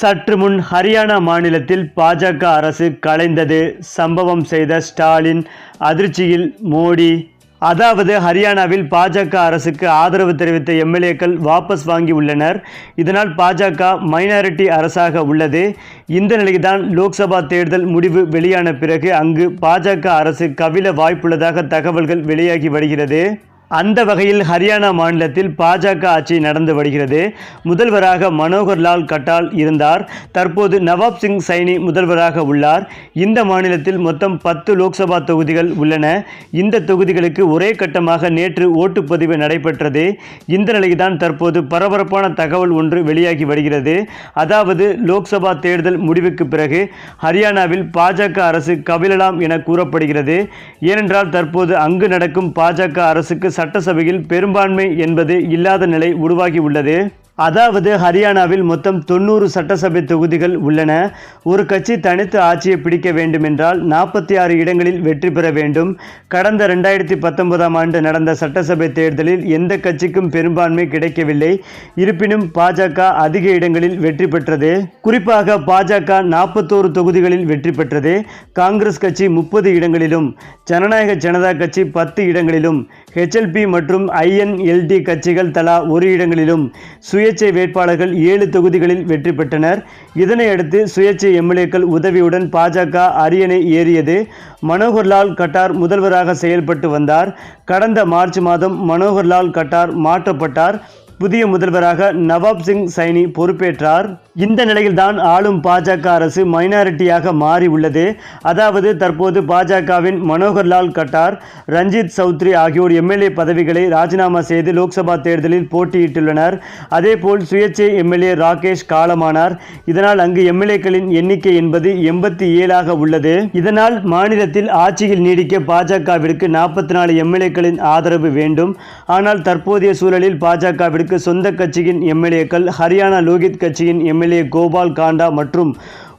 சற்று முன் ஹரியானா மாநிலத்தில் பாஜக அரசு கலைந்தது. சம்பவம் செய்த ஸ்டாலின் அதிர்ச்சியில் மோடி. அதாவது ஹரியானாவில் பாஜக அரசுக்கு ஆதரவு தெரிவித்த எம்எல்ஏக்கள் வாபஸ் வாங்கி உள்ளனர். இதனால் பாஜக மைனாரிட்டி அரசாக உள்ளது. இந்த நிலையில்தான் லோக்சபா தேர்தல் முடிவு வெளியான பிறகு அங்கு பாஜக அரசு கவிழ வாய்ப்புள்ளதாக தகவல்கள் வெளியாகி வருகிறது. அந்த வகையில் ஹரியானா மாநிலத்தில் பாஜக ஆட்சி நடந்து வருகிறது. முதல்வராக மனோகர் லால் கட்டால் இருந்தார். தற்போது நவாப் சிங் சைனி முதல்வராக உள்ளார். இந்த மாநிலத்தில் மொத்தம் பத்து லோக்சபா தொகுதிகள் உள்ளன. இந்த தொகுதிகளுக்கு ஒரே கட்டமாக நேற்று ஓட்டுப்பதிவு நடைபெற்றது. இந்த நிலையில்தான் தற்போது பரபரப்பான தகவல் ஒன்று வெளியாகி வருகிறது. அதாவது லோக்சபா தேர்தல் முடிவுக்கு பிறகு ஹரியானாவில் பாஜக அரசு கவிழலாம் என கூறப்படுகிறது. ஏனென்றால் தற்போது அங்கு நடக்கும் பாஜக அரசுக்கு சட்டசபையில் பெரும்பான்மை என்பது இல்லாத நிலை உருவாகியுள்ளது அதாவது ஹரியானாவில் மொத்தம் தொண்ணூறு சட்டசபை தொகுதிகள் உள்ளன. ஒரு கட்சி தனித்து ஆட்சியை பிடிக்க வேண்டும் என்றால் நாற்பத்தி ஆறு இடங்களில் வெற்றி பெற வேண்டும். கடந்த ரெண்டாயிரத்தி பத்தொன்பதாம் ஆண்டு நடந்த சட்டசபை தேர்தலில் எந்த கட்சிக்கும் பெரும்பான்மை கிடைக்கவில்லை. இருப்பினும் பாஜக அதிக இடங்களில் வெற்றி பெற்றது. குறிப்பாக பாஜக நாற்பத்தோரு தொகுதிகளில் வெற்றி பெற்றது. காங்கிரஸ் கட்சி முப்பது இடங்களிலும் ஜனநாயக ஜனதா கட்சி பத்து இடங்களிலும் ஹெச்எல்பி மற்றும் ஐஎன்எல்டி கட்சிகள் தலா ஒரு இடங்களிலும் சுய சுயேட்சை வேட்பாளர்கள் ஏழு தொகுதிகளில் வெற்றி பெற்றனர். இதனையடுத்து சுயேட்சை எம்எல்ஏக்கள் உதவியுடன் பாஜக அரியணை ஏறியது. மனோகர்லால் கட்டார் முதல்வராக செயல்பட்டு வந்தார். கடந்த மார்ச் மாதம் மனோகர்லால் கட்டார் மாற்றப்பட்டார். புதிய முதல்வராக நவாப் சிங் சைனி பொறுப்பேற்றார். இந்த நிலையில்தான் ஆளும் பாஜக அரசு மைனாரிட்டியாக மாறி உள்ளது. அதாவது தற்போது பாஜகவின் மனோகர்லால் கட்டார் ரஞ்சித் சௌத்ரி ஆகியோர் எம்எல்ஏ பதவிகளை ராஜினாமா செய்து லோக்சபா தேர்தலில் போட்டியிட்டுள்ளனர். அதேபோல் சுயேட்சை எம்எல்ஏ ராகேஷ் காலமானார். இதனால் அங்கு எம்எல்ஏக்களின் எண்ணிக்கை என்பது எண்பத்தி ஏழாக உள்ளது. இதனால் மாநிலத்தில் ஆட்சியில் நீடிக்க பாஜகவிற்கு நாற்பத்தி நாலு எம்எல்ஏக்களின் ஆதரவு வேண்டும். ஆனால் தற்போதைய சூழலில் பாஜகவிற்கு சொந்த கட்சியின் எம்எல்ஏக்கள் ஹரியானா லோகித் கட்சியின் எம்எல்ஏ கோபால் காண்டா மற்றும்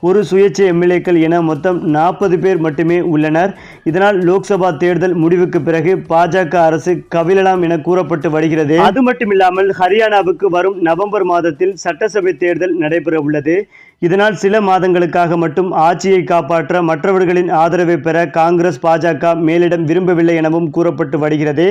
ஒரு சுயேட்சை எம்எல்ஏக்கள் என மொத்தம் நாற்பது பேர் மட்டுமே உள்ளனர். இதனால் லோக்சபா தேர்தல் முடிவுக்கு பிறகு பாஜக அரசு கவிழலாம் என கூறப்பட்டு வருகிறது. அது மட்டுமில்லாமல் ஹரியானாவுக்கு வரும் நவம்பர் மாதத்தில் சட்டசபை தேர்தல் நடைபெற உள்ளது இதனால் சில மாதங்களுக்காக மட்டும் ஆட்சியை காப்பாற்ற மற்றவர்களின் ஆதரவை பெற காங்கிரஸ் பாஜக மேலிடம் விரும்பவில்லை எனவும் கூறப்பட்டு வருகிறது.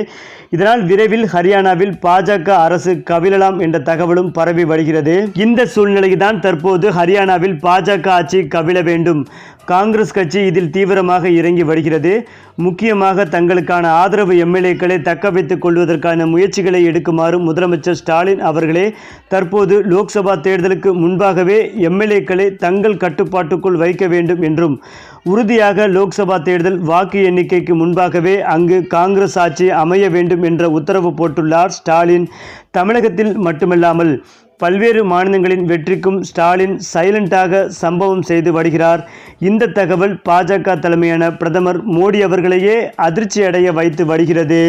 இதனால் விரைவில் ஹரியானாவில் பாஜக அரசு கவிழலாம் என்ற தகவலும் பரவி வருகிறது. இந்த சூழ்நிலைதான் தற்போது ஹரியானாவில் பாஜக ஆட்சி கவிழ வேண்டும். காங்கிரஸ் கட்சி இதில் தீவிரமாக இறங்கி வருகிறது. முக்கியமாக தங்களுக்கான ஆதரவு எம்எல்ஏக்களை தக்க வைத்துக் கொள்வதற்கான முயற்சிகளை எடுக்குமாறு முதலமைச்சர் ஸ்டாலின் அவர்களே தற்போது லோக்சபா தேர்தலுக்கு முன்பாகவே எம்எல்ஏக்களை தங்கள் கட்டுப்பாட்டுக்குள் வைக்க வேண்டும் என்றும் உறுதியாக லோக்சபா தேர்தல் வாக்கு எண்ணிக்கைக்கு முன்பாகவே அங்கு காங்கிரஸ் ஆட்சி அமைய வேண்டும் என்ற உத்தரவு போட்டுள்ளார் ஸ்டாலின். தமிழகத்தில் மட்டுமல்லாமல் பல்வேறு மாநிலங்களின் வெற்றிக்கும் ஸ்டாலின் சைலண்டாக சம்பவம் செய்து வருகிறார். இந்த தகவல் பாஜக தலைமையான பிரதமர் மோடி அவர்களையே அதிர்ச்சி அடைய வைத்து வருகிறது.